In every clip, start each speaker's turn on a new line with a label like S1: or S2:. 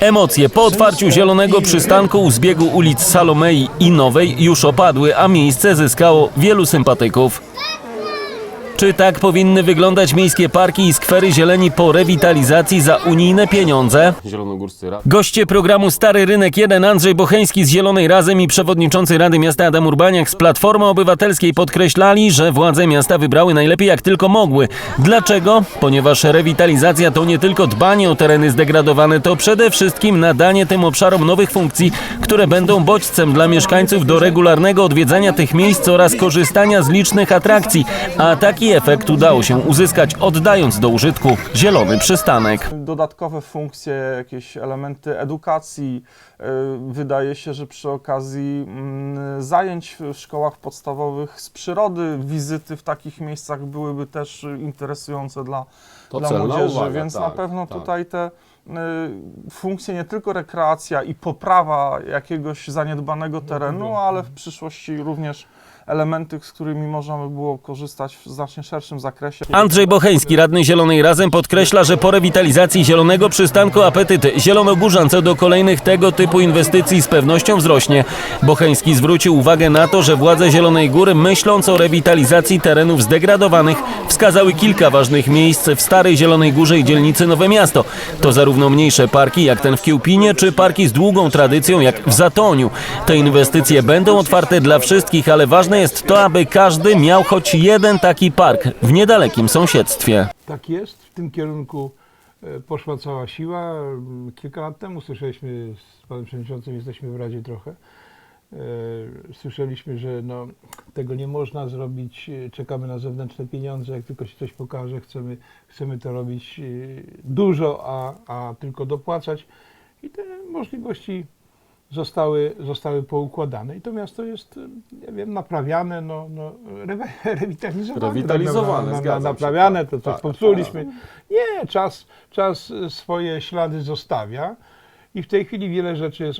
S1: Emocje po otwarciu zielonego przystanku u zbiegu ulic Salomei i Nowej już opadły, a miejsce zyskało wielu sympatyków. Czy tak powinny wyglądać miejskie parki i skwery zieleni po rewitalizacji za unijne pieniądze? Goście programu Stary Rynek 1 Andrzej Bocheński z Zielonej Razem i przewodniczący Rady Miasta Adam Urbaniak z Platformy Obywatelskiej podkreślali, że władze miasta wybrały najlepiej jak tylko mogły. Dlaczego? Ponieważ rewitalizacja to nie tylko dbanie o tereny zdegradowane, to przede wszystkim nadanie tym obszarom nowych funkcji, które będą bodźcem dla mieszkańców do regularnego odwiedzania tych miejsc oraz korzystania z licznych atrakcji. A taki efekt udało się uzyskać oddając do użytku zielony przystanek.
S2: dodatkowe funkcje, jakieś elementy edukacji. Y, Wydaje się, że przy okazji mm, zajęć w szkołach podstawowych z przyrody, wizyty w takich miejscach byłyby też interesujące dla,
S3: To
S2: dla młodzieży,
S3: uwaga,
S2: więc na
S3: tak,
S2: pewno
S3: tak.
S2: tutaj te y, funkcje nie tylko rekreacja i poprawa jakiegoś zaniedbanego terenu, ale w przyszłości również elementy, z którymi można by było korzystać w znacznie szerszym zakresie.
S1: Andrzej Bocheński, radny Zielonej Razem, podkreśla, że po rewitalizacji zielonego przystanku apetyt zielonogórzan co do kolejnych tego typu inwestycji z pewnością wzrośnie. Bocheński zwrócił uwagę na to, że władze Zielonej Góry, myśląc o rewitalizacji terenów zdegradowanych, wskazały kilka ważnych miejsc w Starej Zielonej Górze i dzielnicy Nowe Miasto. To zarówno mniejsze parki jak ten w Kiełpinie, czy parki z długą tradycją jak w Zatoniu. Te inwestycje będą otwarte dla wszystkich, ale ważne jest to, aby każdy miał choć jeden taki park w niedalekim sąsiedztwie.
S4: Tak jest, w tym kierunku e, poszła cała siła. Mm, Kilka lat temu słyszeliśmy z panem przewodniczącym, jesteśmy w Radzie trochę, słyszeliśmy, że no, tego nie można zrobić, e, czekamy na zewnętrzne pieniądze, jak tylko się coś pokaże, chcemy, chcemy to robić e, dużo, a, a tylko dopłacać. I te możliwości zostały, zostały poukładane. I to miasto jest, e, nie wiem, naprawiane, no, no, rewe- rewitalizowane.
S3: Rewitalizowane,
S4: na, na, Naprawiane,
S3: tak,
S4: to coś
S3: tak,
S4: popsuliśmy. Nie, czas, czas swoje ślady zostawia i w tej chwili wiele rzeczy jest.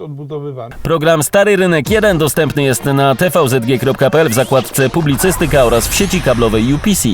S1: Program Stary Rynek 1 dostępny jest na tvzg.pl w zakładce Publicystyka oraz w sieci kablowej UPC.